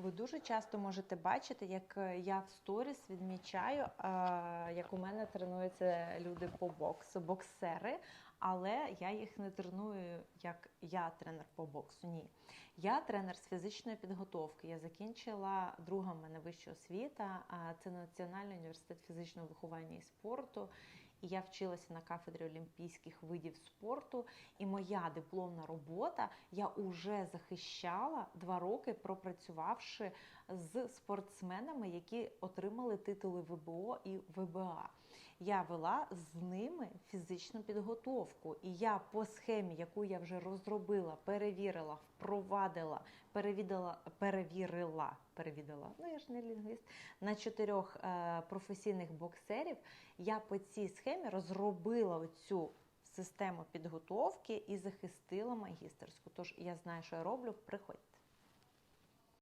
Ви дуже часто можете бачити, як е, я в сторіс відмічаю, е, як у мене тренуються люди по боксу, боксери, але я їх не треную як я тренер по боксу. Ні. Я тренер з фізичної підготовки. Я закінчила друга в мене вища освіта, це Національний університет фізичного виховання і спорту. І я вчилася на кафедрі олімпійських видів спорту. І моя дипломна робота я вже захищала два роки, пропрацювавши з спортсменами, які отримали титули ВБО і ВБА. Я вела з ними фізичну підготовку, і я по схемі, яку я вже розробила, перевірила, впровадила, перевідала, перевірила, перевідала, ну я ж не лінгвіст, на чотирьох е, професійних боксерів. Я по цій схемі розробила оцю систему підготовки і захистила магістерську. Тож я знаю, що я роблю. Приходьте.